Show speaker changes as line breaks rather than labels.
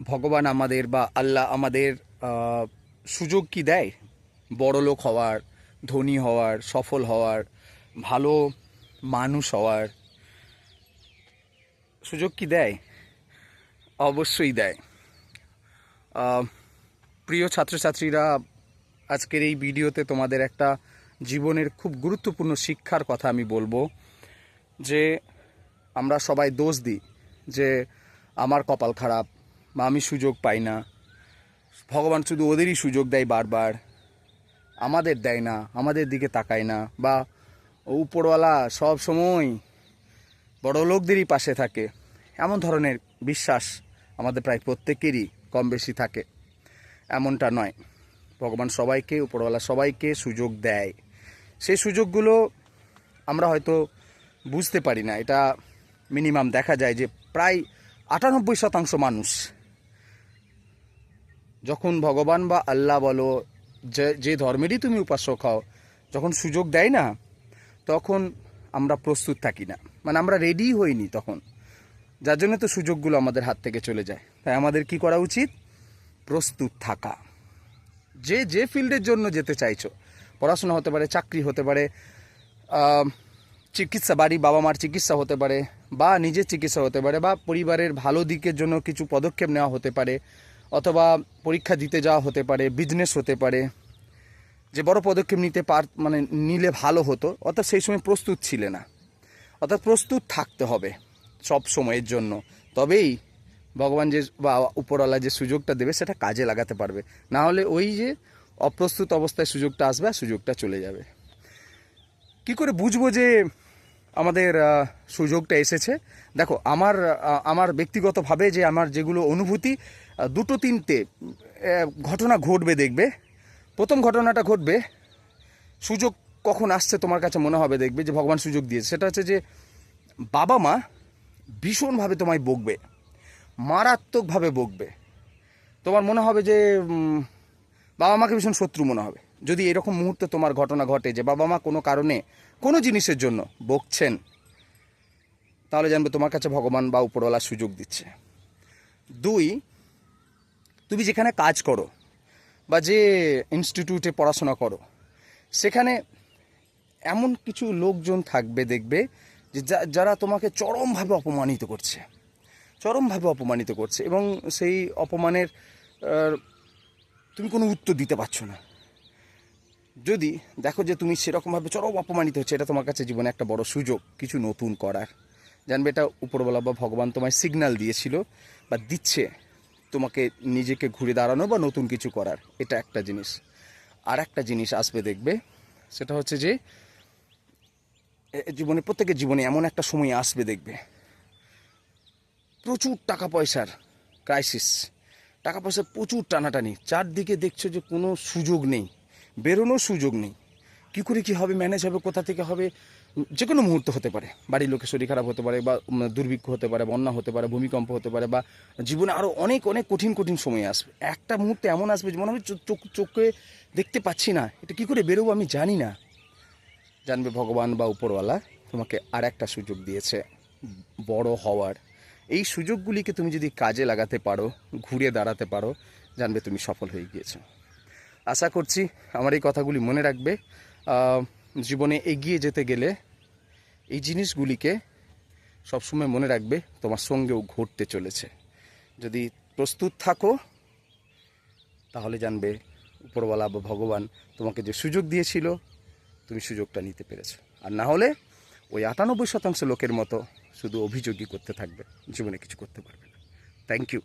ভগবান আমাদের বা আল্লাহ আমাদের সুযোগ কি দেয়? বড় লোক হওয়ার, ধনী হওয়ার, সফল হওয়ার, ভালো মানুষ হওয়ার সুযোগ কি দেয়? অবশ্যই দেয়। প্রিয় ছাত্রছাত্রীরা, আজকের এই ভিডিওতে তোমাদের একটা জীবনের খুব গুরুত্বপূর্ণ শিক্ষার কথা আমি বলব, যে আমরা সবাই দোষ দিই, যে আমার কপাল খারাপ বা আমি সুযোগ পাই না। ভগবান শুধু ওদেরই সুযোগ দেয় বারবার। আমাদের দেয় না, আমাদের দিকে তাকায় না বা উপরওয়ালা সব সময় বড় লোকদেরই পাশে থাকে। এমন ধরনের বিশ্বাস আমাদের প্রায় প্রত্যেকেরই কম বেশি থাকে। এমনটা নয়। ভগবান সবাইকে, উপরওয়ালা সবাইকে সুযোগ দেয়। সেই সুযোগগুলো আমরা হয়তো বুঝতে পারি না। এটা মিনিমাম দেখা যায় যে প্রায় আটানব্বই শতাংশ মানুষ যখন ভগবান বা আল্লাহ বলো, যে যে ধর্মেরই তুমি উপাসক হও যখন সুযোগ দেয় না, তখন আমরা প্রস্তুত থাকি না। মানে আমরা রেডি হইনি তখন। যার জন্য তো সুযোগগুলো আমাদের হাত থেকে চলে যায়। তাই আমাদের কি করা উচিত? প্রস্তুত থাকা। যে যে ফিল্ডের জন্য যেতে চাইছো, পড়াশোনা হতে পারে, চাকরি হতে পারে চিকিৎসা বাড়ি বাবা মার চিকিৎসা হতে পারে, বা নিজের চিকিৎসা হতে পারে, বা পরিবারের ভালো দিকের জন্য কিছু পদক্ষেপ নেওয়া হতে পারে অথবা পরীক্ষা দিতে যাওয়া হতে পারে বিজনেস হতে পারে, যে বড় পদক্ষেপ নিতে পার মানে নিলে ভালো হতো, অর্থাৎ সেই সময় প্রস্তুত ছিলে না। অর্থাৎ প্রস্তুত থাকতে হবে সব সময়ের জন্য। তবেই ভগবান যে, বা উপরওয়ালা যে সুযোগটা দেবে, সেটা কাজে লাগাতে পারবে। না হলে ওই যে অপ্রস্তুত অবস্থায় সুযোগটা আসবে আর সুযোগটা চলে যাবে। কি করে বুঝব যে আমাদের সুযোগটা এসেছে। দেখো, আমার আমার ব্যক্তিগতভাবে যে আমার যেগুলো অনুভূতি দুটো তিনটে ঘটনা ঘটবে দেখবে। প্রথম ঘটনাটা ঘটবে, সুযোগ কখন আসছে তোমার কাছে মনে হবে দেখবে, যে ভগবান সুযোগ দিয়েছে। সেটা হচ্ছে যে, বাবা মা ভীষণভাবে তোমায় বকবে, মারাত্মকভাবে বকবে। তোমার মনে হবে যে বাবা মাকে ভীষণ শত্রু মনে হবে। যদি এরকম মুহূর্তে তোমার ঘটনা ঘটে যে বাবা মা কোনো কারণে কোনো জিনিসের জন্য বকছেন, তাহলে জানবে তোমার কাছে ভগবান বা উপরওয়ালা সুযোগ দিচ্ছে। দুই, তুমি যেখানে কাজ করো বা যে ইনস্টিটিউটে পড়াশোনা করো, সেখানে এমন কিছু লোকজন থাকবে, দেখবে যে যারা তোমাকে চরমভাবে অপমানিত করছে। চরমভাবে অপমানিত করছে এবং সেই অপমানের তুমি কোনো উত্তর দিতে পারছ না। যদি দেখো যে তুমি সেরকমভাবে চরম অপমানিত হচ্ছে, এটা তোমার কাছে জীবনে একটা বড় সুযোগ, কিছু নতুন করার। জানবে এটা উপরবেলা বা ভগবান তোমায় সিগন্যাল দিয়েছিল বা দিচ্ছে তোমাকে নিজেকে ঘুরে দাঁড়ানো বা নতুন কিছু করার। এটা একটা জিনিস। আর একটা জিনিস আসবে দেখবে, সেটা হচ্ছে যে জীবনে, প্রত্যেকের জীবনে এমন একটা সময় আসবে দেখবে। প্রচুর টাকা পয়সার ক্রাইসিস টাকা পয়সার প্রচুর টানাটানি। চারদিকে দেখছ যে কোনো সুযোগ নেই। বেরোনোর সুযোগ নেই। কী করে কী হবে ম্যানেজ হবে, কোথা থেকে হবে? যে কোনো মুহূর্ত হতে পারে। বাড়ির লোকের শরীর খারাপ হতে পারে বা দুর্ভিক্ষ হতে পারে, বন্যা হতে পারে, ভূমিকম্প হতে পারে বা জীবনে আরও অনেক অনেক কঠিন কঠিন সময় আসবে। একটা মুহূর্তে এমন আসবে যে মনে হবে চোখ, চোখে দেখতে পাচ্ছি না। এটা কী করে বেরোবো আমি জানি না। জানবে ভগবান বা উপরওয়ালা, তোমাকে আর একটা সুযোগ দিয়েছে, বড় হওয়ার। এই সুযোগগুলিকে তুমি যদি কাজে লাগাতে পারো, ঘুরে দাঁড়াতে পারো, জানবে তুমি সফল হয়ে গিয়েছো। আশা করছি আমার এই কথাগুলি মনে রাখবে। জীবনে এগিয়ে যেতে গেলে এই জিনিসগুলিকে সবসময় মনে রাখবে, তোমার সঙ্গেও ঘটতে চলেছে। যদি প্রস্তুত থাকো, তাহলে জানবে উপরওয়ালা বা ভগবান তোমাকে যে সুযোগ দিয়েছিল, তুমি সুযোগটা নিতে পেরেছ। আর না হলে ওই আটানব্বই শতাংশ লোকের মতো শুধু অভিযোগই করতে থাকবে, জীবনে কিছু করতে পারবে না। Thank you